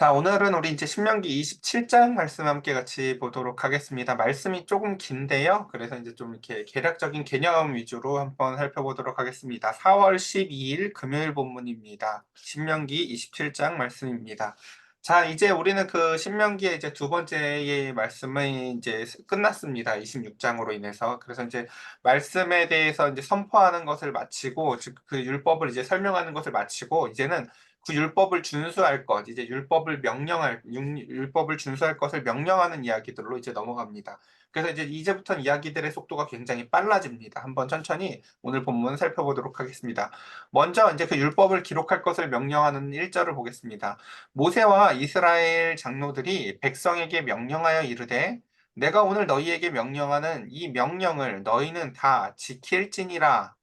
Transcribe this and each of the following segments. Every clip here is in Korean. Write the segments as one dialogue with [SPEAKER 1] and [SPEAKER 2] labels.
[SPEAKER 1] 자, 오늘은 우리 이제 신명기 27장 말씀 함께 같이 보도록 하겠습니다. 말씀이 조금 긴데요. 그래서 이제 좀 이렇게 개략적인 개념 위주로 한번 살펴보도록 하겠습니다. 4월 12일 금요일 본문입니다. 신명기 27장 말씀입니다. 자, 이제 우리는 그 신명기의 이제 두 번째의 말씀이 이제 끝났습니다. 26장으로 인해서. 그래서 이제 말씀에 대해서 이제 선포하는 것을 마치고, 즉 그 율법을 이제 설명하는 것을 마치고, 이제는 그 율법을 준수할 것, 이제 율법을 명령할, 율- 율법을 준수할 것을 명령하는 이야기들로 이제 넘어갑니다. 그래서 이제 이제부터는 이야기들의 속도가 굉장히 빨라집니다. 한번 천천히 오늘 본문 살펴보도록 하겠습니다. 먼저 이제 그 율법을 기록할 것을 명령하는 1절을 보겠습니다. 모세와 이스라엘 장로들이 백성에게 명령하여 이르되 내가 오늘 너희에게 명령하는 이 명령을 너희는 다 지킬지니라.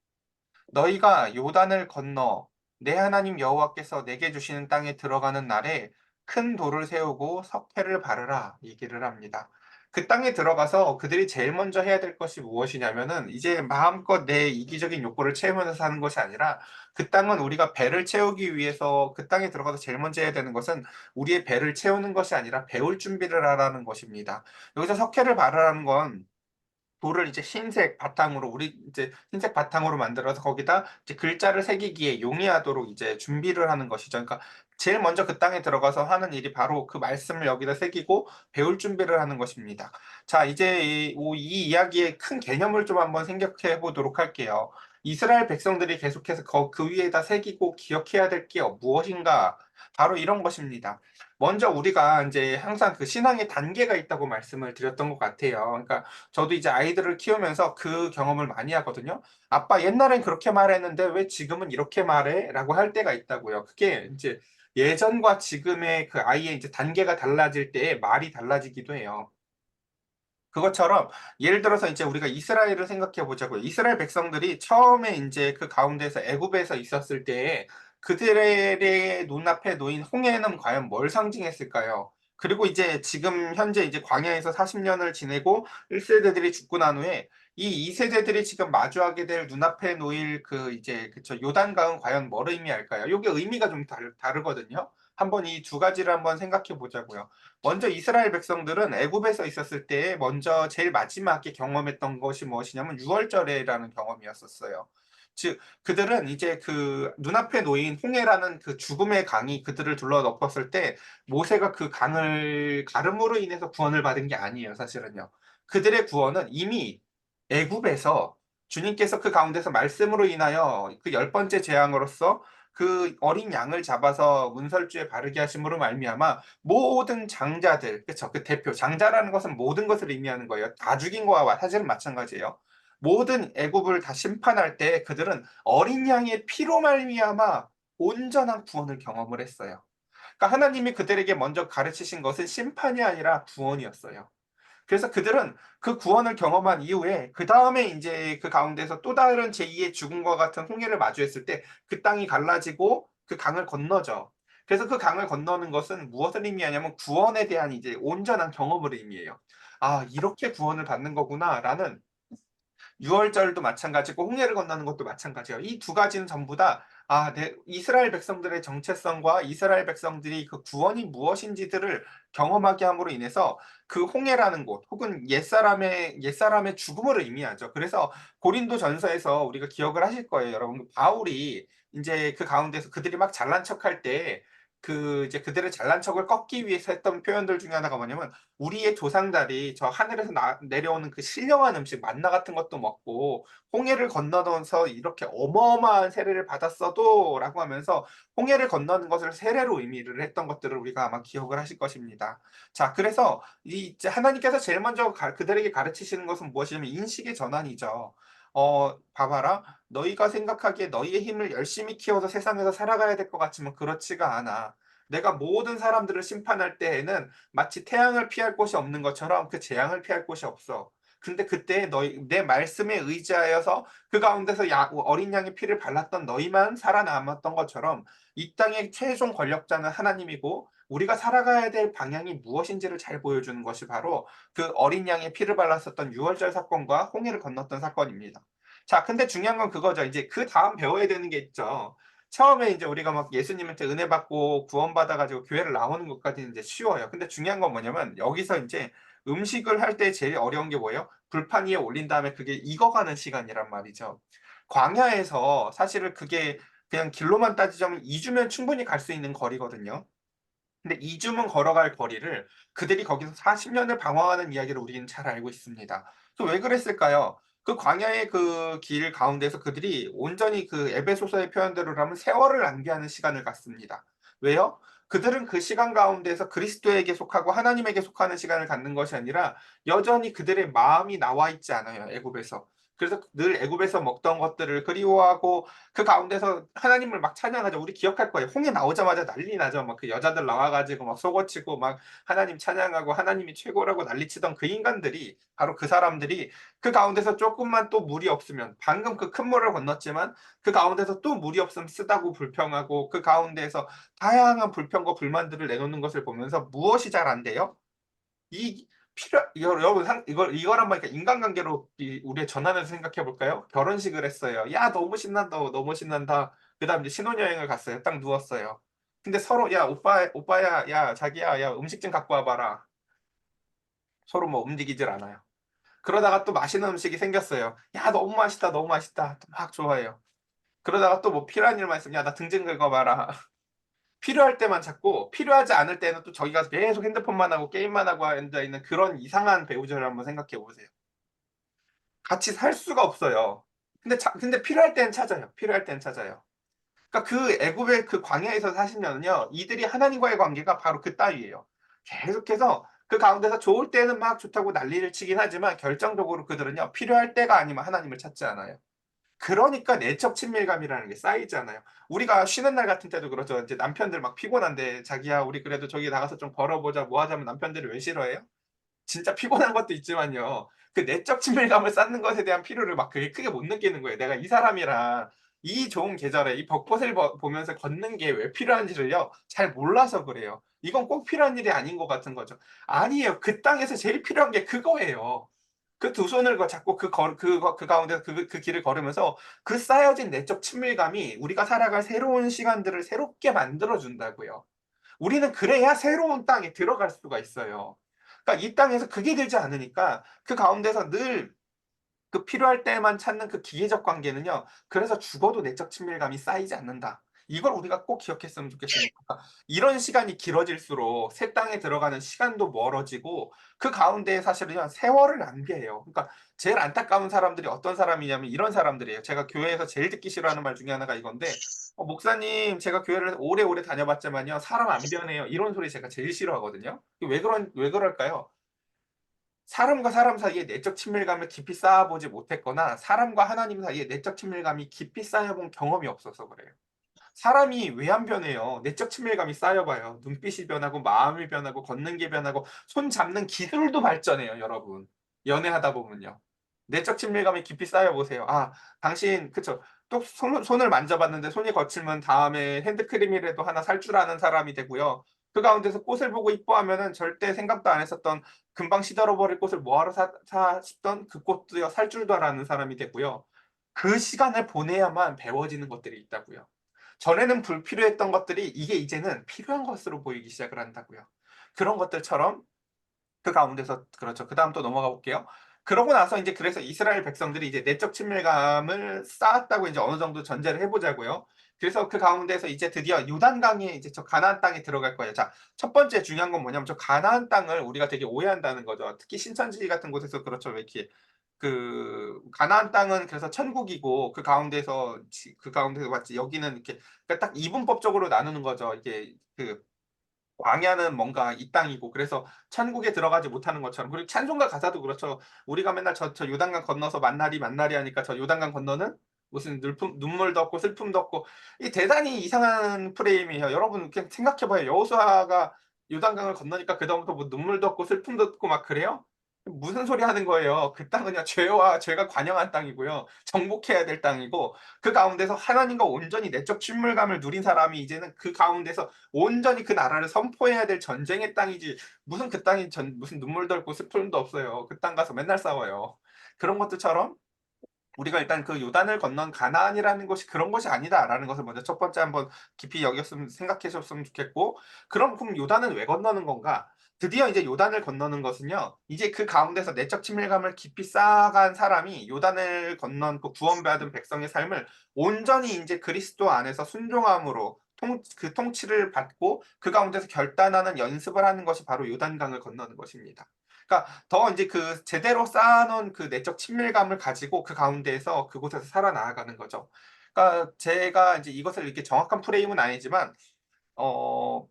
[SPEAKER 1] 너희가 요단을 건너 내 하나님 여호와께서 내게 주시는 땅에 들어가는 날에 큰 돌을 세우고 석패를 바르라 얘기를 합니다. 그 땅에 들어가서 그들이 제일 먼저 해야 될 것이 무엇이냐면은 이제 마음껏 내 이기적인 욕구를 채우면서 사는 것이 아니라 그 땅은 우리가 배를 채우기 위해서 그 땅에 들어가서 제일 먼저 해야 되는 것은 우리의 배를 채우는 것이 아니라 배울 준비를 하라는 것입니다. 여기서 석회를 바르라는 건 돌을 이제 흰색 바탕으로 우리 이제 흰색 바탕으로 만들어서 거기다 이제 글자를 새기기에 용이하도록 이제 준비를 하는 것이죠. 그러니까 제일 먼저 그 땅에 들어가서 하는 일이 바로 그 말씀을 여기다 새기고 배울 준비를 하는 것입니다. 자, 이제 이, 이 이야기의 큰 개념을 좀 한번 생각해 보도록 할게요. 이스라엘 백성들이 계속해서 그, 그 위에다 새기고 기억해야 될 게 무엇인가? 바로 이런 것입니다. 먼저 우리가 이제 항상 그 신앙의 단계가 있다고 말씀을 드렸던 것 같아요. 그러니까 저도 이제 아이들을 키우면서 그 경험을 많이 하거든요. 아빠 옛날엔 그렇게 말했는데 왜 지금은 이렇게 말해? 라고 할 때가 있다고요. 그게 이제 예전과 지금의 그 아이의 이제 단계가 달라질 때에 말이 달라지기도 해요. 그것처럼 예를 들어서 이제 우리가 이스라엘을 생각해 보자고요. 이스라엘 백성들이 처음에 이제 그 가운데서 애굽에서 있었을 때에 그들의 눈앞에 놓인 홍해는 과연 뭘 상징했을까요? 그리고 이제 지금 현재 이제 광야에서 40년을 지내고 1세대들이 죽고 난 후에 이 2세대들이 지금 마주하게 될 눈앞에 놓일 그 이제 그쵸 요단강은 과연 뭘 의미할까요? 이게 의미가 좀 다르, 다르거든요. 한번 이 두 가지를 한번 생각해 보자고요. 먼저 이스라엘 백성들은 애굽에서 있었을 때 먼저 제일 마지막에 경험했던 것이 무엇이냐면 유월절에라는 경험이었었어요. 즉 그들은 이제 그 눈앞에 놓인 홍해라는 그 죽음의 강이 그들을 둘러 덮었을 때 모세가 그 강을 가름으로 인해서 구원을 받은 게 아니에요, 사실은요. 그들의 구원은 이미 애굽에서 주님께서 그 가운데서 말씀으로 인하여 그 열 번째 재앙으로서 그 어린 양을 잡아서 문설주에 바르게 하심으로 말미암아 모든 장자들 그렇죠 그 대표 장자라는 것은 모든 것을 의미하는 거예요. 다 죽인 거와 사실은 마찬가지예요 모든 애굽을 다 심판할 때 그들은 어린 양의 피로 말미암아 온전한 구원을 경험을 했어요 그러니까 하나님이 그들에게 먼저 가르치신 것은 심판이 아니라 구원이었어요 그래서 그들은 그 구원을 경험한 이후에 그 다음에 이제 그 가운데서 또 다른 제2의 죽음과 같은 홍해를 마주했을 때 그 땅이 갈라지고 그 강을 건너죠. 그래서 그 강을 건너는 것은 무엇을 의미하냐면 구원에 대한 이제 온전한 경험을 의미해요. 아, 이렇게 구원을 받는 거구나라는 유월절도 마찬가지고 홍해를 건너는 것도 마찬가지예요. 이 두 가지는 전부 다 아, 네, 이스라엘 백성들의 정체성과 이스라엘 백성들이 그 구원이 무엇인지들을 경험하게 함으로 인해서 그 홍해라는 곳 혹은 옛사람의 옛사람의 죽음을 의미하죠. 그래서 고린도 전서에서 우리가 기억을 하실 거예요, 여러분. 바울이 이제 그 가운데서 그들이 막 잘난 척할 때 그 이제 그들의 잘난 척을 꺾기 위해서 했던 표현들 중에 하나가 뭐냐면 우리의 조상들이 저 하늘에서 나, 내려오는 그 신령한 음식 만나 같은 것도 먹고 홍해를 건너면서 이렇게 어마어마한 세례를 받았어도 라고 하면서 홍해를 건너는 것을 세례로 의미를 했던 것들을 우리가 아마 기억을 하실 것입니다. 자, 그래서 이 하나님께서 제일 먼저 가, 그들에게 가르치시는 것은 무엇이냐면 인식의 전환이죠. 어, 봐봐라. 너희가 생각하기에 너희의 힘을 열심히 키워서 세상에서 살아가야 될 것 같지만 그렇지가 않아. 내가 모든 사람들을 심판할 때에는 마치 태양을 피할 곳이 없는 것처럼 그 재앙을 피할 곳이 없어. 근데 그때 너희 내 말씀에 의지하여서 그 가운데서 야, 어린 양의 피를 발랐던 너희만 살아남았던 것처럼 이 땅의 최종 권력자는 하나님이고 우리가 살아가야 될 방향이 무엇인지를 잘 보여주는 것이 바로 그 어린 양의 피를 발랐었던 유월절 사건과 홍해를 건넜던 사건입니다. 자, 근데 중요한 건 그거죠. 이제 그 다음 배워야 되는 게 있죠. 처음에 이제 우리가 막 예수님한테 은혜 받고 구원받아 가지고 교회를 나오는 것까지는 이제 쉬워요. 근데 중요한 건 뭐냐면 여기서 인제 음식을 할 때 제일 어려운 게 뭐예요? 불판 위에 올린 다음에 그게 익어가는 시간이란 말이죠. 광야에서 사실은 그게 그냥 길로만 따지자면 2 주면 충분히 갈 수 있는 거리거든요. 근데 2 주면 걸어갈 거리를 그들이 거기서 40 년을 방황하는 이야기를 우리는 잘 알고 있습니다. 그왜 그랬을까요? 그 광야의 그 길 가운데서 그들이 온전히 그 에베소서의 표현대로라면 세월을 낭비하는 시간을 갖습니다. 왜요? 그들은 그 시간 가운데서 그리스도에게 속하고 하나님에게 속하는 시간을 갖는 것이 아니라 여전히 그들의 마음이 나와 있지 않아요, 애굽에서. 그래서 늘 애굽에서 먹던 것들을 그리워하고 그 가운데서 하나님을 막 찬양하죠. 우리 기억할 거예요. 홍해 나오자마자 난리 나죠. 막 그 여자들 나와 가지고 막 속어치고 막 하나님 찬양하고 하나님이 최고라고 난리치던 그 인간들이 바로 그 사람들이 그 가운데서 쪼끔만 또 물이 없으면 방금 그 큰 물을 건넜지만 그 가운데서 또 물이 없으면 쓰다고 불평하고 그 가운데에서 다양한 불평과 불만들을 내놓는 것을 보면서 무엇이 잘 안 돼요? 이 필요 이거 여러분 상 이걸 한번 그러니까 인간관계로 이 우리의 전환해서 생각해 볼까요? 결혼식을 했어요. "야 너무 신난다. 너무 신난다." 그다음 이제 신혼여행을 갔어요. 딱 누웠어요. 근데 서로 "야 오빠 오빠야. 야 자기야. 야 음식 좀 갖고 와 봐라." 서로 뭐 움직이질 않아요. 그러다가 또 맛있는 음식이 생겼어요. "야 너무 맛있다. 너무 맛있다." 또 막 좋아해요. 그러다가 또 뭐 필요한 일만 있으면 "야 나 등 좀 긁어 봐라." 필요할 때만 찾고 필요하지 않을 때는 또 저기 가서 계속 핸드폰만 하고 게임만 하고 앉아 있는 그런 이상한 배우자를 한번 생각해 보세요. 같이 살 수가 없어요. 근데 자 근데 필요할 때는 찾아요. 필요할 때는 찾아요. 그러니까 그 애굽의 그 광야에서 40 년은요. 이들이 하나님과의 관계가 바로 그 따위예요. 계속해서 그 가운데서 좋을 때는 막 좋다고 난리를 치긴 하지만 결정적으로 그들은요. 필요할 때가 아니면 하나님을 찾지 않아요. 그러니까 내적 친밀감이라는 게 쌓이잖아요. 우리가 쉬는 날 같은 때도 그렇죠. 이제 남편들 막 피곤한데 "자기야 우리 그래도 저기 나가서 좀 걸어 보자." 뭐 하자면 남편들이 왜 싫어해요? 진짜 피곤한 것도 있지만요. 그 내적 친밀감을 쌓는 것에 대한 필요를 막 그렇게 크게 못 느끼는 거예요. 내가 이 사람이랑 이 좋은 계절에 이 벚꽃을 버 보면서 걷는 게 왜 필요한지를요 잘 몰라서 그래요. 이건 꼭 필요한 일이 아닌 것 같은 거죠. 아니에요. 그 땅에서 제일 필요한 게 그거예요. 그 두 손을 거 잡고 그 걸 그거 그 가운데서 그그 길을 걸으면서 그 쌓여진 내적 친밀감이 우리가 살아갈 새로운 시간들을 새롭게 만들어 준다고요. 우리는 그래야 새로운 땅에 들어갈 수가 있어요. 그러니까 이 땅에서 그게 되지 않으니까 그 가운데서 늘 그 필요할 때만 찾는 그 기계적 관계는요. 그래서 죽어도 내적 친밀감이 쌓이지 않는다. 이걸 우리가 꼭 기억했으면 좋겠습니다. 이런 시간이 길어질수록 새 땅에 들어가는 시간도 멀어지고 그 가운데에 사실은요 세월을 낭비해요. 그러니까 제일 안타까운 사람들이 어떤 사람이냐면 이런 사람들이에요. 제가 교회에서 제일 듣기 싫어하는 말 중에 하나가 이건데 "어 목사님 제가 교회를 오래오래 다녀봤지만요. 사람 안 변해요." 이런 소리 제가 제일 싫어하거든요. 왜 그런 왜 그럴까요? 사람과 사람 사이에 내적 친밀감을 깊이 쌓아보지 못했거나 사람과 하나님 사이에 내적 친밀감이 깊이 쌓여본 경험이 없어서 그래요. 사람이 왜 안 변해요? 내적 친밀감이 쌓여봐요. 눈빛이 변하고 마음이 변하고 걷는 게 변하고 손 잡는 기술도 발전해요 여러분. 연애하다 보면요. 내적 친밀감이 깊이 쌓여 보세요. '아 당신' 그쵸. 또 손을 손을 만져봤는데 손이 거칠면 다음에 핸드크림이라도 하나 살 줄 아는 사람이 되고요. 그 가운데서 꽃을 보고 이뻐하면은 절대 생각도 안 했었던 금방 시들어 버릴 꽃을 뭐하러 사 사 싶던 그 꽃도요 살 줄도 아는 사람이 되고요. 그 시간을 보내야만 배워지는 것들이 있다고요. 전에는 불필요했던 것들이 이게 이제는 필요한 것으로 보이기 시작을 한다고요. 그런 것들처럼 그 가운데서 그렇죠. 그 다음 또 넘어가 볼게요. 그러고 나서 인제 그래서 이스라엘 백성들이 이제 내적 친밀감을 쌓았다고 이제 어느 정도 전제를 해 보자고요. 그래서 그 가운데서 이제 드디어 요단강에 이제 저 가나안 땅에 들어갈 거예요. 자, 첫 번째 중요한 건 뭐냐면 저 가나안 땅을 우리가 되게 오해한다는 거죠. 특히 신천지 같은 곳에서 그렇죠. 왜 이렇게 그 가나안 땅은 그래서 천국이고 그 가운데서 지그 가운데서 마치 여기는 이렇게 그러니까 딱 이분법적으로 나누는 거죠. 이게 그 광야는 뭔가 이 땅이고 그래서 천국에 들어가지 못하는 것처럼 그리고 찬송가 가사도 그렇죠. 우리가 맨날 저 저 요단강 건너서 만나리 만나리 하니까 저 요단강 건너는 무슨 늘품 눈물도 없고 슬픔도 없고 이 대단히 이상한 프레임이에요. 여러분 그냥 생각해 봐요. 여호수아가 요단강을 건너니까 그다음부터 뭐 눈물도 없고 슬픔도 없고 막 그래요? 무슨 소리 하는 거예요. 그 땅은요 죄와 죄가 관영한 땅이고요. 정복해야 될 땅이고 그 가운데서 하나님과 온전히 내적 친밀감을 누린 사람이 이제는 그 가운데서 온전히 그 나라를 선포해야 될 전쟁의 땅이지 무슨 그 땅이 전 무슨 눈물도 없고 슬픔도 없어요. 그 땅 가서 맨날 싸워요. 그런 것들처럼 우리가 일단 그 요단을 건넌 가나안이라는 것이 그런 것이 아니다라는 것을 먼저 첫 번째 한번 깊이 여겼으면 생각하셨으면 좋겠고 그럼 그럼 요단은 왜 건너는 건가? 드디어 이제 요단을 건너는 것은요. 이제 그 가운데서 내적 친밀감을 깊이 쌓아간 사람이 요단을 건넌 그 구원받은 백성의 삶을 온전히 이제 그리스도 안에서 순종함으로 통, 그 통치를 받고 그 가운데서 결단하는 연습을 하는 것이 바로 요단강을 건너는 것입니다. 그러니까 더 이제 그 제대로 쌓아놓은 그 내적 친밀감을 가지고 그 가운데에서 그곳에서 살아나가는 거죠. 그러니까 제가 이제 이것을 이렇게 정확한 프레임은 아니지만 어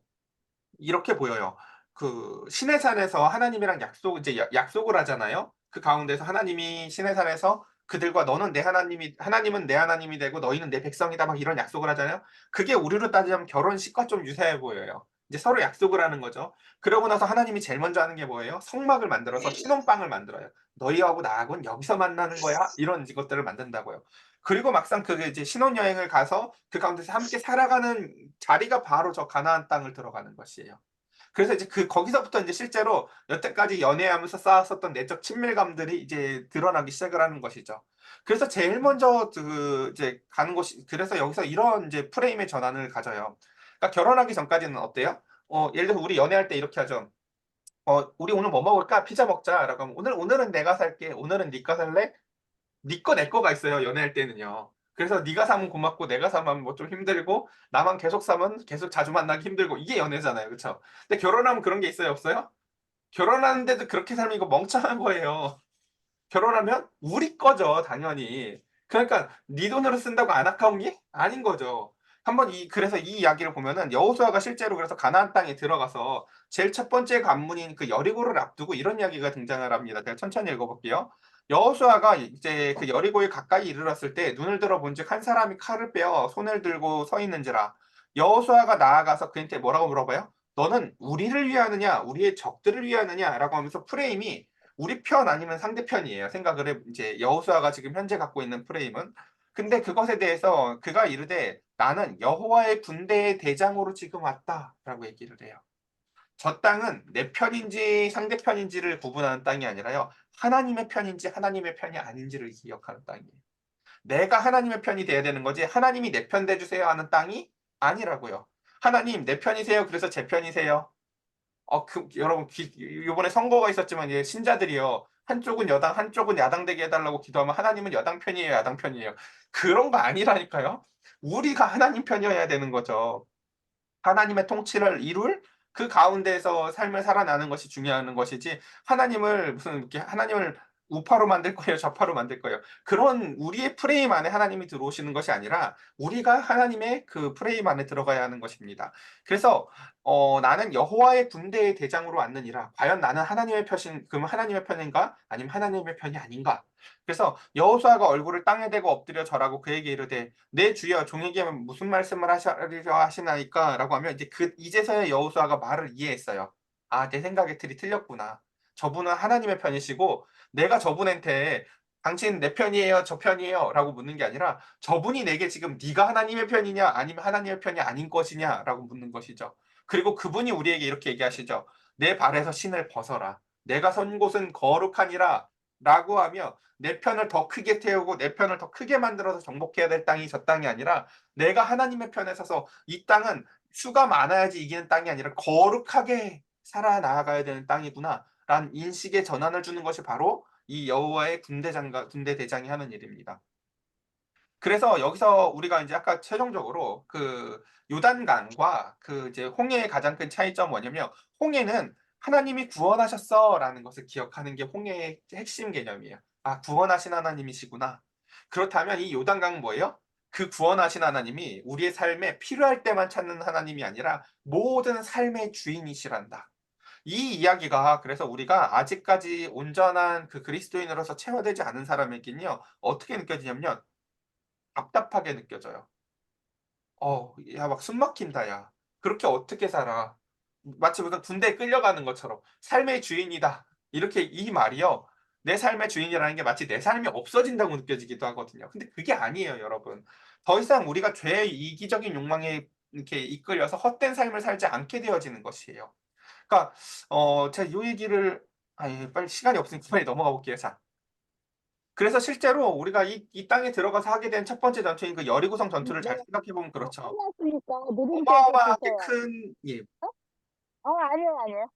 [SPEAKER 1] 이렇게 보여요. 그 신의 산에서 하나님이랑 약속 이제 약- 약속을 하잖아요. 그 가운데서 하나님이 신의 산에서 그들과 너는 내 하나님이 하나님은 내 하나님이 되고 너희는 내 백성이다 막 이런 약속을 하잖아요. 그게 우리로 따지면 결혼식과 좀 유사해 보여요. 이제 서로 약속을 하는 거죠. 그러고 나서 하나님이 제일 먼저 하는 게 뭐예요? 성막을 만들어서 신혼방을 만들어요. 너희하고 나하고는 여기서 만나는 거야. 이런 것들을 만든다고요. 그리고 막상 그게 이제 신혼여행을 가서 그 가운데서 함께 살아가는 자리가 바로 저 가나안 땅을 들어가는 것이에요. 그래서 이제 그 거기서부터 이제 실제로 여태까지 연애하면서 쌓았었던 내적 친밀감들이 이제 드러나기 시작을 하는 것이죠. 그래서 제일 먼저 그 이제 가는 곳이 그래서 여기서 이런 이제 프레임의 전환을 가져요. 그러니까 결혼하기 전까지는 어때요? 어 예를 들어서 우리 연애할 때 이렇게 하죠. 어 "우리 오늘 뭐 먹을까? 피자 먹자."라고 하면 "오늘 오늘은 내가 살게. 오늘은 네가 살래?" 네 거 내 거가 있어요, 연애할 때는요. 그래서 네가 사면 고맙고 내가 사면 뭐 좀 힘들고 나만 계속 사면 계속 자주 만나기 힘들고 이게 연애잖아요. 그쵸? 근데 결혼하면 그런 게 있어요, 없어요? 결혼하는데도 그렇게 살면 이거 멍청한 거예요. 결혼하면 우리 거죠, 당연히. 그러니까 네 돈으로 쓴다고 안 아까운 게 아닌 거죠. 한번 이 그래서 이 이야기를 보면은 여호수아가 실제로 그래서 가나안 땅에 들어가서 제일 첫 번째 관문인 그 여리고를 앞두고 이런 이야기가 등장을 합니다. 제가 천천히 읽어 볼게요. 여호수아가 이제 그 여리고에 가까이 이르렀을 때 눈을 들어 본즉 한 사람이 칼을 빼어 손을 들고 서 있는지라 여호수아가 나아가서 그한테 뭐라고 물어봐요? 너는 우리를 위하느냐 우리의 적들을 위하느냐라고 하면서 프레임이 우리 편 아니면 상대편이에요. 생각을 해 이제 여호수아가 지금 현재 갖고 있는 프레임은. 근데 그것에 대해서 그가 이르되 "나는 여호와의 군대의 대장으로 지금 왔다."라고 얘기를 해요. 저 땅은 내 편인지 상대편인지를 구분하는 땅이 아니라요. 하나님의 편인지 하나님의 편이 아닌지를 기억하는 땅이에요. 내가 하나님의 편이 돼야 되는 거지 하나님이 내 편 돼 주세요 하는 땅이 아니라고요. 하나님 내 편이세요. 그래서 제 편이세요. 어 그 여러분 기 요번에 선거가 있었지만 예 신자들이요. 한쪽은 여당 한쪽은 야당 되게 해 달라고 기도하면 하나님은 여당 편이에요, 야당 편이에요. 그런 거 아니라니까요. 우리가 하나님 편이어야 되는 거죠. 하나님의 통치를 이룰 그 가운데서 삶을 살아나는 것이 중요한 것이지 하나님을 무슨 이렇게 하나님을 우파로 만들 거예요, 좌파로 만들 거예요. 그런 우리의 프레임 안에 하나님이 들어오시는 것이 아니라 우리가 하나님의 그 프레임 안에 들어가야 하는 것입니다. 그래서 어 나는 여호와의 군대의 대장으로 왔느니라. 과연 나는 하나님의 편인 그럼 하나님의 편인가? 아니면 하나님의 편이 아닌가? 그래서 여호수아가 얼굴을 땅에 대고 엎드려 절하고 그에게 이르되 내 주여 종에게 무슨 말씀을 하시려 하시나이까라고 하면 이제 그 이제서야 여호수아가 말을 이해했어요. 아, 내 생각의 틀이 틀렸구나. 저분은 하나님의 편이시고 내가 저분한테 당신 내 편이에요, 저 편이에요라고 묻는 게 아니라 저분이 내게 지금 네가 하나님의 편이냐 아니면 하나님의 편이 아닌 것이냐라고 묻는 것이죠. 그리고 그분이 우리에게 이렇게 얘기하시죠. 내 발에서 신을 벗어라. 내가 선 곳은 거룩하니라. 라고 하며 내 편을 더 크게 태우고 내 편을 더 크게 만들어서 정복해야 될 땅이 저 땅이 아니라 내가 하나님의 편에 서서 이 땅은 수가 많아야지 이기는 땅이 아니라 거룩하게 살아나가야 되는 땅이구나. 라는 인식의 전환을 주는 것이 바로 이 여호와의 군대 장가 군대 대장이 하는 일입니다. 그래서 여기서 우리가 이제 아까 최종적으로 그 요단강과 그 이제 홍해의 가장 큰 차이점은 뭐냐면 홍해는 하나님이 구원하셨어라는 것을 기억하는 게 홍해의 핵심 개념이에요. 아, 구원하신 하나님이시구나. 그렇다면 이 요단강은 뭐예요? 그 구원하신 하나님이 우리의 삶에 필요할 때만 찾는 하나님이 아니라 모든 삶의 주인이시란다. 이 이야기가 그래서 우리가 아직까지 온전한 그 그리스도인으로서 체화되지 않은 사람에겐요, 어떻게 느껴지냐면 답답하게 느껴져요. 어, 야, 막 숨 막힌다, 야. 그렇게 어떻게 살아? 마치 무슨 군대에 끌려가는 것처럼 삶의 주인이다. 이렇게 이 말이요. 내 삶의 주인이라는 게 마치 내 삶이 없어진다고 느껴지기도 하거든요. 근데 그게 아니에요, 여러분. 더 이상 우리가 죄의 이기적인 욕망에 이렇게 이끌려서 헛된 삶을 살지 않게 되어지는 것이에요. 그러니까 어 제가 요 얘기를 아예 빨리 시간이 없으니까 빨리 넘어가 볼게요. 자. 그래서 실제로 우리가 이, 이 땅에 들어가서 하게 된 첫 번째 전투인 그 여리고성 전투를 잘
[SPEAKER 2] 네.
[SPEAKER 1] 생각해 보면 그렇죠. 어마어마하게. 큰, 예,
[SPEAKER 2] 어 아니요 아니요.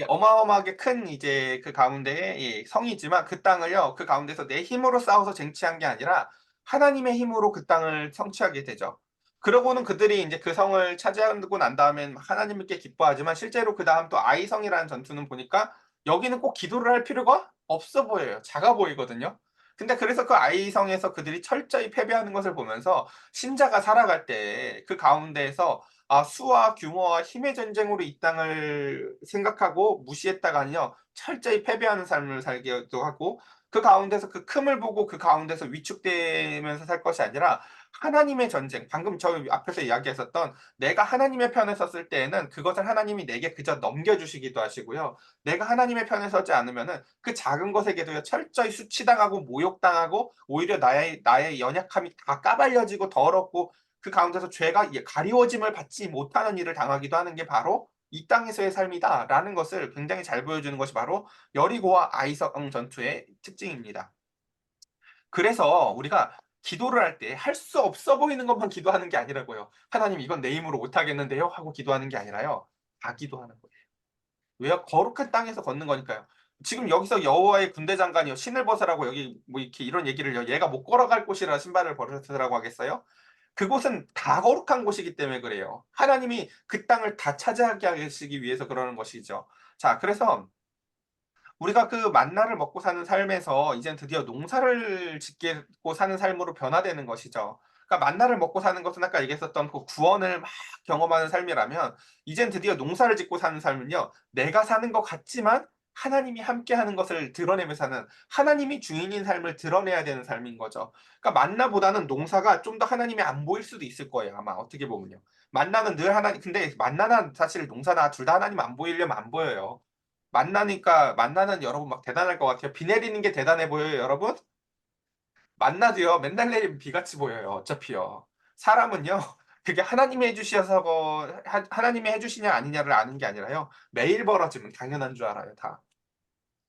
[SPEAKER 1] 예, 어마어마하게 큰 이제 그 가운데에 예, 성이지만 그 땅을요 그 가운데서 내 힘으로 싸워서 쟁취한 게 아니라 하나님의 힘으로 그 땅을 성취하게 되죠. 그러고는 그들이 이제 그 성을 차지하고 난 다음엔 하나님께 기뻐하지만 실제로 그 다음 또 아이성이라는 전투는 보니까 여기는 꼭 기도를 할 필요가 없어 보여요. 작아 보이거든요. 근데 그래서 그 아이성에서 그들이 철저히 패배하는 것을 보면서 신자가 살아갈 때 그 가운데에서 아, 수와 규모와 힘의 전쟁으로 이 땅을 생각하고 무시했다가는요, 철저히 패배하는 삶을 살기도 하고, 그 가운데서 그 큼을 보고 그 가운데서 위축되면서 살 것이 아니라, 하나님의 전쟁, 방금 저 앞에서 이야기했었던 내가 하나님의 편에 섰을 때에는 그것을 하나님이 내게 그저 넘겨주시기도 하시고요. 내가 하나님의 편에 서지 않으면은 그 작은 것에게도 철저히 수치당하고 모욕당하고 오히려 나의, 나의 연약함이 다 까발려지고 더럽고 그 가운데서 죄가 가리워짐을 받지 못하는 일을 당하기도 하는 게 바로 이 땅에서의 삶이다라는 것을 굉장히 잘 보여주는 것이 바로 여리고와 아이성 전투의 특징입니다. 그래서 우리가 기도를 할 때 할 수 없어 보이는 것만 기도하는 게 아니라고요. 하나님 이건 내 힘으로 못하겠는데요 하고 기도하는 게 아니라요. 다 기도하는 거예요. 왜요? 거룩한 땅에서 걷는 거니까요. 지금 여기서 여호와의 군대 장관이요 신을 벗으라고 여기 뭐 이렇게 이런 얘기를요. 얘가 못 걸어갈 곳이라 신발을 벗으라고 하겠어요? 그곳은 다 거룩한 곳이기 때문에 그래요. 하나님이 그 땅을 다 차지하게 하시기 위해서 그러는 것이죠. 자, 그래서 우리가 그 만나를 먹고 사는 삶에서 이젠 드디어 농사를 짓고 사는 삶으로 변화되는 것이죠. 그러니까 만나를 먹고 사는 것은 아까 얘기했었던 그 구원을 막 경험하는 삶이라면 이젠 드디어 농사를 짓고 사는 삶은요. 내가 사는 것 같지만 하나님이 함께하는 것을 드러내며 사는 하나님이 주인인 삶을 드러내야 되는 삶인 거죠. 그러니까 만나보다는 농사가 좀 더 하나님이 안 보일 수도 있을 거예요. 아마 어떻게 보면요. 만나는 늘 하나님 근데 만나나 사실 농사나 둘 다 하나님 안 보이려면 안 보여요. 만나니까 만나는 여러분 막 대단할 것 같아요. 비 내리는 게 대단해 보여요, 여러분? 만나도요. 맨날 내리면 비같이 보여요. 어차피요. 사람은요. 그게 하나님이 해주셔서 하, 하나님이 해주시냐 아니냐를 아는 게 아니라요. 매일 벌어지면 당연한 줄 알아요. 다.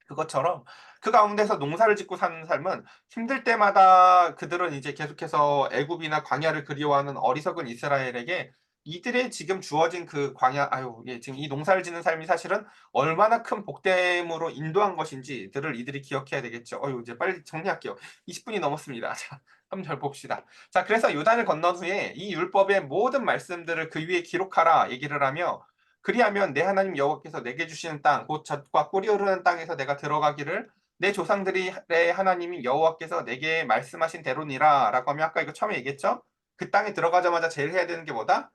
[SPEAKER 1] 그것처럼 그 가운데서 농사를 짓고 사는 삶은 힘들 때마다 그들은 이제 계속해서 애굽이나 광야를 그리워하는 어리석은 이스라엘에게 이들의 지금 주어진 그 광야, 아유, 예, 지금 이 농사를 짓는 삶이 사실은 얼마나 큰 복됨으로 인도한 것인지들을 이들이 기억해야 되겠죠. 어유 이제 빨리 정리할게요. 20분이 넘었습니다. 자, 한번 잘 봅시다. 자, 그래서 요단을 건넌 후에 이 율법의 모든 말씀들을 그 위에 기록하라 얘기를 하며 그리하면 내 하나님 여호와께서 내게 주시는 땅, 곧 젖과 꿀이 흐르는 땅에서 내가 들어가기를 내 조상들의 하나님인 여호와께서 내게 말씀하신 대로니라라고 하면 아까 이거 처음에 얘기했죠? 그 땅에 들어가자마자 제일 해야 되는 게 뭐다?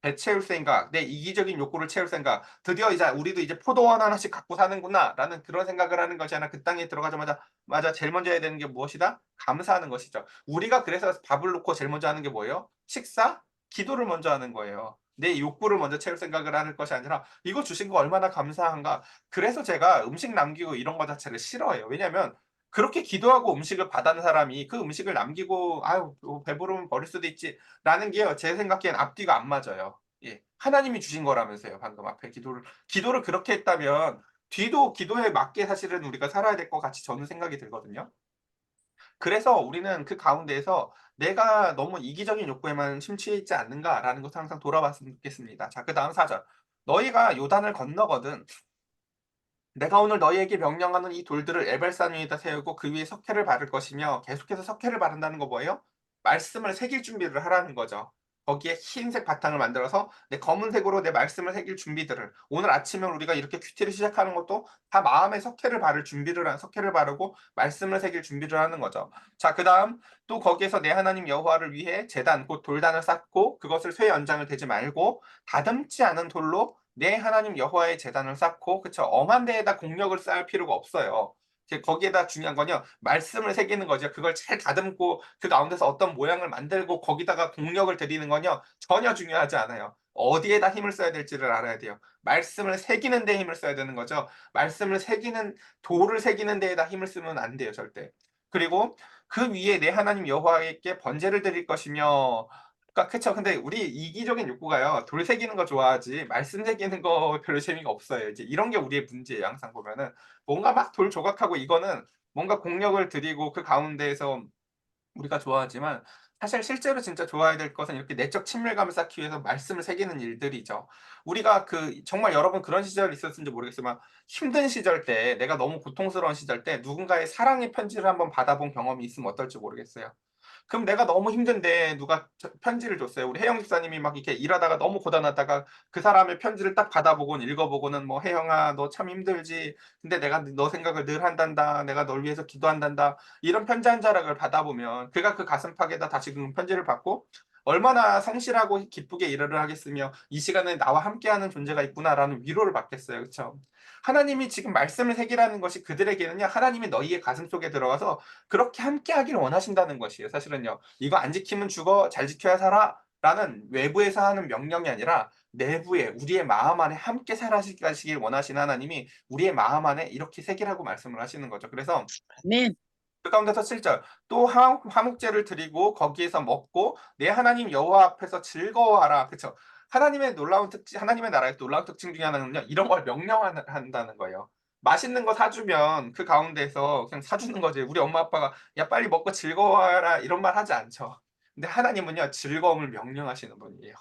[SPEAKER 1] 배 채울 생각, 내 이기적인 욕구를 채울 생각, 드디어 이제 우리도 이제 포도원 하나씩 갖고 사는구나라는 그런 생각을 하는 것이 아니라 그 땅에 들어가자마자 맞아 제일 먼저 해야 되는 게 무엇이다? 감사하는 것이죠. 우리가 그래서 밥을 놓고 제일 먼저 하는 게 뭐예요? 식사, 기도를 먼저 하는 거예요. 내 욕구를 먼저 채울 생각을 하는 것이 아니라 이거 주신 거 얼마나 감사한가. 그래서 제가 음식 남기고 이런 거 자체를 싫어해요. 왜냐하면 그렇게 기도하고 음식을 받은 사람이 그 음식을 남기고 아유 뭐 배부르면 버릴 수도 있지라는 게 제 생각엔 앞뒤가 안 맞아요. 예. 하나님이 주신 거라면서요. 방금 앞에 기도를 기도를 그렇게 했다면 뒤도 기도에 맞게 사실은 우리가 살아야 될 것 같이 저는 생각이 들거든요. 그래서 우리는 그 가운데에서 내가 너무 이기적인 욕구에만 심취해 있지 않는가라는 것을 항상 돌아봤으면 좋겠습니다. 자, 그 다음 사절. 너희가 요단을 건너거든 내가 오늘 너희에게 명령하는 이 돌들을 에벨산 위에다 세우고 그 위에 석회를 바를 것이며 계속해서 석회를 바른다는 거 뭐예요? 말씀을 새길 준비를 하라는 거죠. 거기에 흰색 바탕을 만들어서 내 검은색으로 내 말씀을 새길 준비들을 오늘 아침에 우리가 이렇게 큐티를 시작하는 것도 다 마음에 석회를 바를 준비를 한 석회를 바르고 말씀을 새길 준비를 하는 거죠. 자, 그다음 또 거기에서 내 하나님 여호와를 위해 제단 곧 돌단을 쌓고 그것을 쇠 연장을 대지 말고 다듬지 않은 돌로 내 하나님 여호와의 재단을 쌓고 그쵸 엄한 데에다 공력을 쌓을 필요가 없어요. 거기에다 중요한 건요 말씀을 새기는 거죠. 그걸 잘 다듬고 그 가운데서 어떤 모양을 만들고 거기다가 공력을 들이는 건요 전혀 중요하지 않아요. 어디에다 힘을 써야 될지를 알아야 돼요. 말씀을 새기는 데 힘을 써야 되는 거죠. 말씀을 새기는 돌을 새기는 데에다 힘을 쓰면 안 돼요 절대. 그리고 그 위에 내 하나님 여호와에게 번제를 드릴 것이며 그쵸. 근데 우리 이기적인 욕구가요. 돌 새기는 거 좋아하지 말씀 새기는 거 별로 재미가 없어요. 이제 이런 게 우리의 문제예요. 항상 보면은 뭔가 막 돌 조각하고 이거는 뭔가 공력을 들이고 그 가운데에서 우리가 좋아하지만 사실 실제로 진짜 좋아해야 될 것은 이렇게 내적 친밀감을 쌓기 위해서 말씀을 새기는 일들이죠. 우리가 그 정말 여러분 그런 시절이 있었는지 모르겠지만 힘든 시절 때 내가 너무 고통스러운 시절 때 누군가의 사랑의 편지를 한번 받아본 경험이 있으면 어떨지 모르겠어요. 그럼 내가 너무 힘든데 누가 저- 편지를 줬어요. 우리 혜영 집사님이 막 이렇게 일하다가 너무 고단하다가 그 사람의 편지를 딱 받아보고는 읽어보고는 뭐 혜영아 너 참 힘들지. 근데 내가 너 생각을 늘 한단다. 내가 널 위해서 기도한단다. 이런 편지 한 자락을 받아보면 그가 그 가슴팍에다 다시금 편지를 받고 얼마나 성실하고 기쁘게 일을 하겠으며 이 시간에 나와 함께하는 존재가 있구나라는 위로를 받겠어요. 그렇죠? 하나님이 지금 말씀을 새기라는 것이 그들에게는요. 하나님이 너희의 가슴 속에 들어가서 그렇게 함께하기를 원하신다는 것이에요. 사실은요. 이거 안 지키면 죽어 잘 지켜야 살아 라는 외부에서 하는 명령이 아니라 내부에 우리의 마음 안에 함께 살아가시길 원하시는 하나님이 우리의 마음 안에 이렇게 새기라고 말씀을 하시는 거죠. 그래서
[SPEAKER 3] 아멘.
[SPEAKER 1] 그 가운데서 7절 또 화- 화목제를 드리고 거기에서 먹고 내 하나님 여호와 앞에서 즐거워하라. 그렇죠? 하나님의 놀라운 특징, 하나님의 나라의 놀라운 특징 중에 하나는요. 이런 걸 명령한다는 거예요. 맛있는 거 사주면 그 가운데서 그냥 사주는 거지. 우리 엄마 아빠가 야 빨리 먹고 즐거워하라 이런 말 하지 않죠. 근데 하나님은요 즐거움을 명령하시는 분이에요.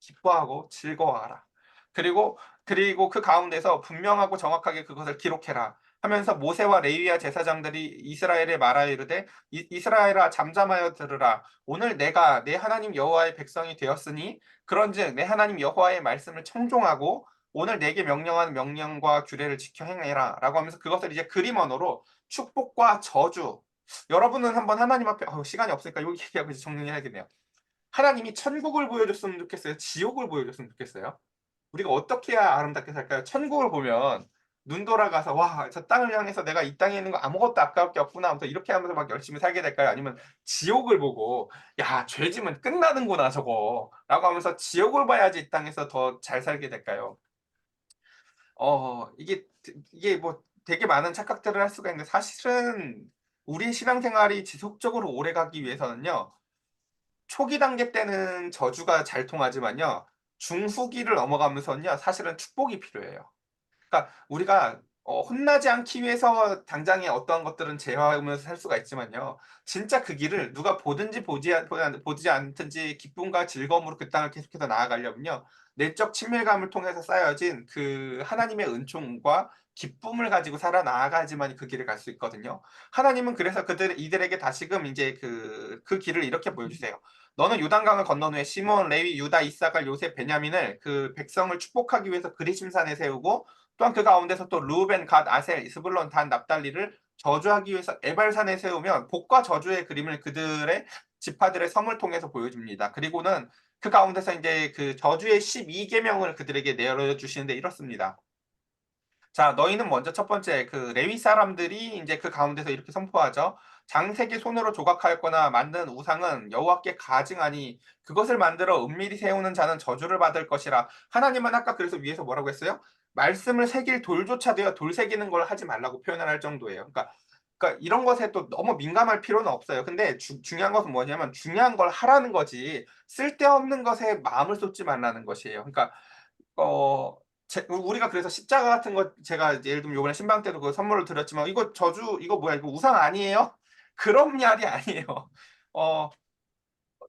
[SPEAKER 1] 기뻐하고 즐거워하라. 그리고 그리고 그 가운데서 분명하고 정확하게 그것을 기록해라. 하면서 모세와 레위와 제사장들이 이스라엘에 말하여 이르되 이- 이스라엘아 잠잠하여 들으라. 오늘 내가 내 하나님 여호와의 백성이 되었으니 그런즉 내 하나님 여호와의 말씀을 청종하고 오늘 내게 명령하는 명령과 규례를 지켜 행해라. 라고 하면서 그것을 이제 그림 언어로 축복과 저주. 여러분은 한번 하나님 앞에 어, 시간이 없으니까 여기 얘기하고 이제 정리해야겠네요. 하나님이 천국을 보여줬으면 좋겠어요? 지옥을 보여줬으면 좋겠어요? 우리가 어떻게 해야 아름답게 살까요? 천국을 보면 눈 돌아가서 와 저 땅을 향해서 내가 이 땅에 있는 거 아무것도 아까울 게 없구나 하면서 이렇게 하면서 막 열심히 살게 될까요? 아니면 지옥을 보고 야 죄지면 끝나는구나 저거 라고 하면서 지옥을 봐야지 이 땅에서 더 잘 살게 될까요? 어 이게 이게 뭐 되게 많은 착각들을 할 수가 있는데 사실은 우리 신앙생활이 지속적으로 오래 가기 위해서는요. 초기 단계 때는 저주가 잘 통하지만요. 중후기를 넘어가면서는요. 사실은 축복이 필요해요. 그러니까 우리가 어 혼나지 않기 위해서 당장에 어떠한 것들은 제어하면서 살 수가 있지만요. 진짜 그 길을 누가 보든지 보지 않 보지 않든지 기쁨과 즐거움으로 그 땅을 계속해서 나아가려면요. 내적 친밀감을 통해서 쌓여진 그 하나님의 은총과 기쁨을 가지고 살아 나아가야지만 그 길을 갈 수 있거든요. 하나님은 그래서 그들 이들에게 다시금 이제 그 그 길을 이렇게 보여주세요. 너는 요단강을 건넌 후에 시몬, 레위, 유다, 이사갈, 요셉, 베냐민을 그 백성을 축복하기 위해서 그리심산에 세우고 또한 그 가운데서 또 루벤, 갓, 아셀, 스불론, 단, 납달리를 저주하기 위해서 에발산에 세우면 복과 저주의 그림을 그들의 지파들의 섬을 통해서 보여줍니다. 그리고는 그 가운데서 이제 그 저주의 12계명을 그들에게 내려주시는데 이렇습니다. 자, 너희는 먼저 첫 번째 그 레위 사람들이 이제 그 가운데서 이렇게 선포하죠. 장색의 손으로 조각하였거나 만든 우상은 여호와께 가증하니 그것을 만들어 은밀히 세우는 자는 저주를 받을 것이라. 하나님은 아까 그래서 위에서 뭐라고 했어요? 말씀을 새길 돌조차 되어 돌 새기는 걸 하지 말라고 표현을 할 정도예요. 그러니까 그러니까 이런 것에 또 너무 민감할 필요는 없어요. 근데 주, 중요한 것은 뭐냐면 중요한 걸 하라는 거지 쓸데없는 것에 마음을 쏟지 말라는 것이에요. 그러니까 어 제, 우리가 그래서 십자가 같은 거 제가 예를 들면 요번에 신방 때도 그 선물을 드렸지만 이거 저주 이거 뭐야 이거 우상 아니에요? 그런 말이 아니에요. 어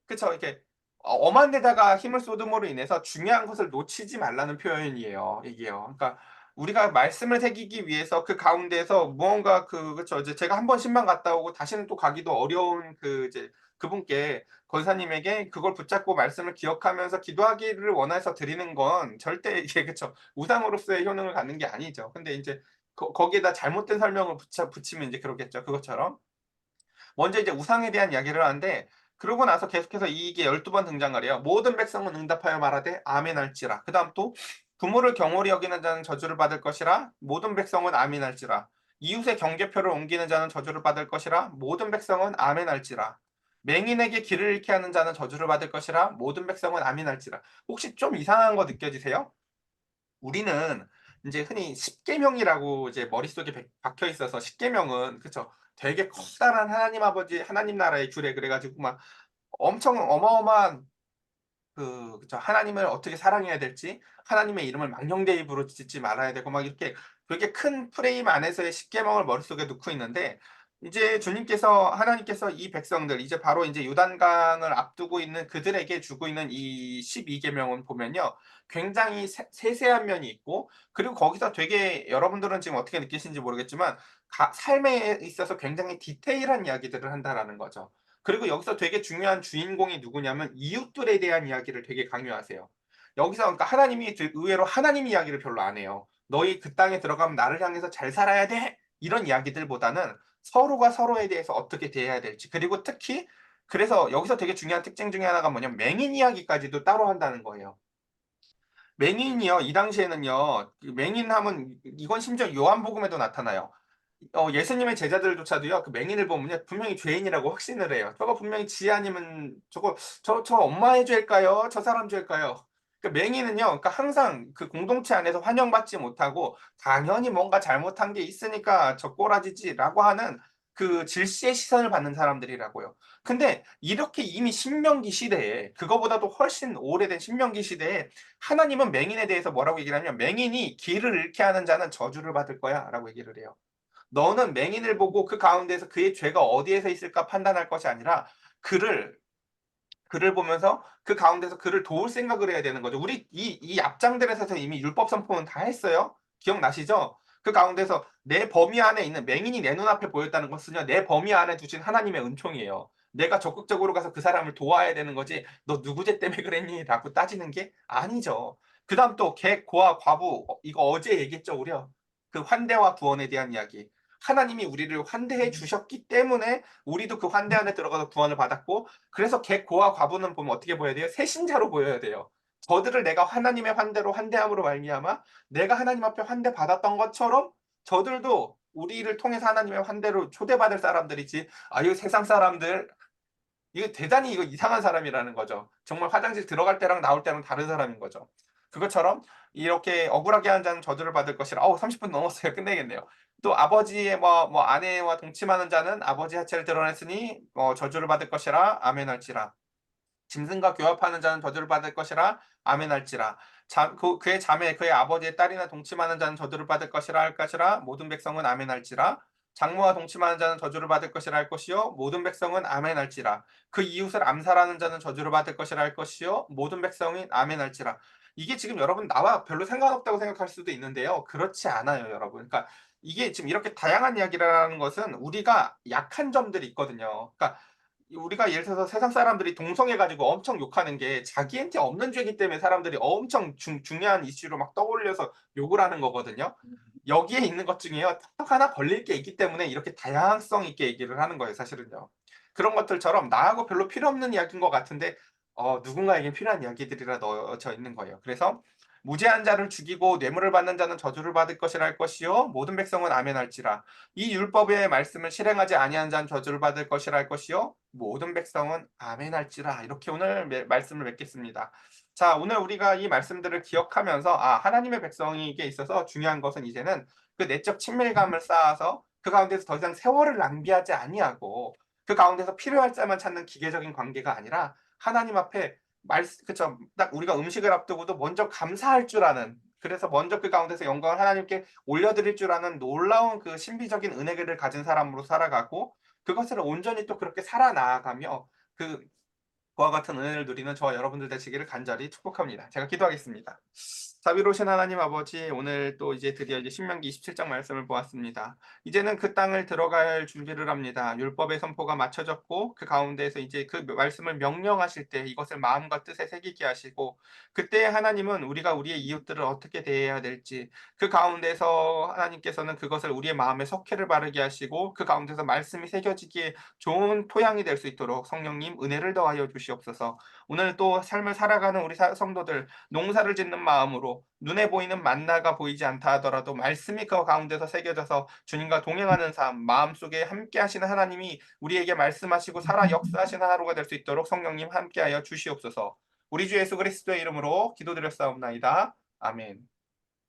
[SPEAKER 1] 그쵸 이렇게 어, 엄한 데다가 힘을 쏟음으로 인해서 중요한 것을 놓치지 말라는 표현이에요. 이게요. 그러니까 우리가 말씀을 새기기 위해서 그 가운데서 무언가 그 그쵸 이제 제가 한 번 신방 갔다 오고 다시는 또 가기도 어려운 그 이제 그분께 권사님에게 그걸 붙잡고 말씀을 기억하면서 기도하기를 원해서 드리는 건 절대 이게 그쵸 우상으로서의 효능을 갖는 게 아니죠. 근데 이제 거, 거기에다 잘못된 설명을 붙이면 이제 그러겠죠. 그것처럼 먼저 이제 우상에 대한 이야기를 하는데 그러고 나서 계속해서 이게 12번 등장을 해요. 모든 백성은 응답하여 말하되 아멘 할지라. 그 다음 또 부모를 경홀히 여기는 자는 저주를 받을 것이라 모든 백성은 아멘 할지라. 이웃의 경계표를 옮기는 자는 저주를 받을 것이라 모든 백성은 아멘 할지라. 맹인에게 길을 잃게 하는 자는 저주를 받을 것이라 모든 백성은 아멘 할지라. 혹시 좀 이상한 거 느껴지세요? 우리는 이제 흔히 십계명이라고 이제 머릿속에 백- 박혀 있어서 십계명은 그쵸 되게 커다란 하나님 아버지 하나님 나라의 규례 그래가지고 막 엄청 어마어마한 그 그쵸 하나님을 어떻게 사랑해야 될지 하나님의 이름을 망령되 입으로 짓지 말아야 되고 막 이렇게 되게 큰 프레임 안에서의 십계명을 머릿속에 넣고 있는데 이제 주님께서 하나님께서 이 백성들 이제 바로 이제 요단강을 앞두고 있는 그들에게 주고 있는 이 12계명은 보면요. 굉장히 세, 세세한 면이 있고 그리고 거기서 되게 여러분들은 지금 어떻게 느끼시는지 모르겠지만 가, 삶에 있어서 굉장히 디테일한 이야기들을 한다라는 거죠. 그리고 여기서 되게 중요한 주인공이 누구냐면 이웃들에 대한 이야기를 되게 강요하세요. 여기서 그러니까 하나님이 되- 의외로 하나님 이야기를 별로 안 해요. 너희 그 땅에 들어가면 나를 향해서 잘 살아야 돼. 이런 이야기들보다는 서로가 서로에 대해서 어떻게 대해야 될지 그리고 특히 그래서 여기서 되게 중요한 특징 중에 하나가 뭐냐면 맹인 이야기까지도 따로 한다는 거예요. 맹인이요 이 당시에는요 그 맹인하면 이건 심지어 요한복음에도 나타나요. 어, 예수님의 제자들조차도요 그 맹인을 보면요 분명히 죄인이라고 확신을 해요. 저거 분명히 지 아니면 저거 저 저 엄마의 죄일까요? 저 사람 죄일까요? 그 맹인은요 그러니까 항상 그 공동체 안에서 환영받지 못하고 당연히 뭔가 잘못한 게 있으니까 저 꼬라지지라고 하는 그 질시의 시선을 받는 사람들이라고요. 근데 이렇게 이미 신명기 시대에 그거보다도 훨씬 오래된 신명기 시대에 하나님은 맹인에 대해서 뭐라고 얘기를 하냐면 맹인이 길을 잃게 하는 자는 저주를 받을 거야라고 얘기를 해요. 너는 맹인을 보고 그 가운데서 그의 죄가 어디에서 있을까 판단할 것이 아니라 그를 그를 보면서 그 가운데서 그를 도울 생각을 해야 되는 거죠. 우리 이, 이 앞장들에서 이미 율법 선포는 다 했어요. 기억나시죠? 그 가운데서 내 범위 안에 있는 맹인이 내 눈앞에 보였다는 것은요, 내 범위 안에 두신 하나님의 은총이에요. 내가 적극적으로 가서 그 사람을 도와야 되는 거지, 너 누구 죄 때문에 그랬니? 라고 따지는 게 아니죠. 그 다음 또 개, 고아, 과부, 어, 이거 어제 얘기했죠, 우려. 그 환대와 구원에 대한 이야기. 하나님이 우리를 환대해 주셨기 때문에 우리도 그 환대 안에 들어가서 구원을 받았고 그래서 객고와 과부는 보면 어떻게 보여야 돼요? 새신자로 보여야 돼요. 저들을 내가 하나님의 환대로 환대함으로 말미암아 내가 하나님 앞에 환대 받았던 것처럼 저들도 우리를 통해서 하나님의 환대로 초대받을 사람들이지 아유 세상 사람들 이거 대단히 이거 이상한 사람이라는 거죠. 정말 화장실 들어갈 때랑 나올 때랑 다른 사람인 거죠. 그것처럼 이렇게 억울하게 한 자는 저주를 받을 것이라. 어우 30분 넘었어요. 끝내겠네요. 또 아버지의 뭐, 뭐 아내와 동침하는 자는 아버지 하체를 드러냈으니 어, 저주를 받을 것이라 아멘할지라. 짐승과 교합하는 자는 저주를 받을 것이라 아멘할지라. 자, 그, 그의 자매 그의 아버지의 딸이나 동침하는 자는 저주를 받을 것이라 할 것이라 모든 백성은 아멘할지라. 장모와 동침하는 자는 저주를 받을 것이라 할 것이요 모든 백성은 아멘할지라. 그 이웃을 암살하는 자는 저주를 받을 것이라 할 것이요 모든 백성은 아멘할지라. 이게 지금 여러분 나와 별로 상관없다고 생각할 수도 있는데요. 그렇지 않아요, 여러분. 그러니까 이게 지금 이렇게 다양한 이야기라는 것은 우리가 약한 점들이 있거든요. 그러니까 우리가 예를 들어서 세상 사람들이 동성해가지고 엄청 욕하는 게 자기한테 없는 죄이기 때문에 사람들이 엄청 중, 중요한 이슈로 막 떠올려서 욕을 하는 거거든요. 여기에 있는 것 중에요. 딱 하나 걸릴 게 있기 때문에 이렇게 다양성 있게 얘기를 하는 거예요, 사실은요. 그런 것들처럼 나하고 별로 필요 없는 이야기인 것 같은데 어, 누군가에게 필요한 이야기들이라 넣어져 있는 거예요. 그래서 무죄한 자를 죽이고 뇌물을 받는 자는 저주를 받을 것이라 할 것이요. 모든 백성은 아멘할지라. 이 율법의 말씀을 실행하지 아니한 자는 저주를 받을 것이라 할 것이요. 모든 백성은 아멘할지라. 이렇게 오늘 매- 말씀을 맺겠습니다. 자 오늘 우리가 이 말씀들을 기억하면서 아 하나님의 백성에게 있어서 중요한 것은 이제는 그 내적 친밀감을 쌓아서 그 가운데서 더 이상 세월을 낭비하지 아니하고 그 가운데서 필요할 자만 찾는 기계적인 관계가 아니라 하나님 앞에 말 그쵸 딱 우리가 음식을 앞두고도 먼저 감사할 줄 아는 그래서 먼저 그 가운데서 영광을 하나님께 올려드릴 줄 아는 놀라운 그 신비적인 은혜를 가진 사람으로 살아가고 그것을 온전히 또 그렇게 살아나가며 그 그와 같은 은혜를 누리는 저와 여러분들 되시기를 간절히 축복합니다. 제가 기도하겠습니다. 자비로우신 하나님 아버지 오늘 또 이제 드디어 이제 신명기 27장 말씀을 보았습니다. 이제는 그 땅을 들어갈 준비를 합니다. 율법의 선포가 맞춰졌고 그 가운데에서 이제 그 말씀을 명령하실 때 이것을 마음과 뜻에 새기게 하시고 그때 하나님은 우리가 우리의 이웃들을 어떻게 대해야 될지 그 가운데서 하나님께서는 그것을 우리의 마음에 석회를 바르게 하시고 그 가운데서 말씀이 새겨지기에 좋은 토양이 될 수 있도록 성령님 은혜를 더하여 주시옵소서. 오늘 또 삶을 살아가는 우리 사- 성도들 농사를 짓는 마음으로 눈에 보이는 만나가 보이지 않다 하더라도 말씀이 그 가운데서 새겨져서 주님과 동행하는 삶, 마음속에 함께 하시는 하나님이 우리에게 말씀하시고 살아 역사하시는 하루가 될 수 있도록 성령님 함께하여 주시옵소서. 우리 주 예수 그리스도의 이름으로 기도드렸사옵나이다. 아멘.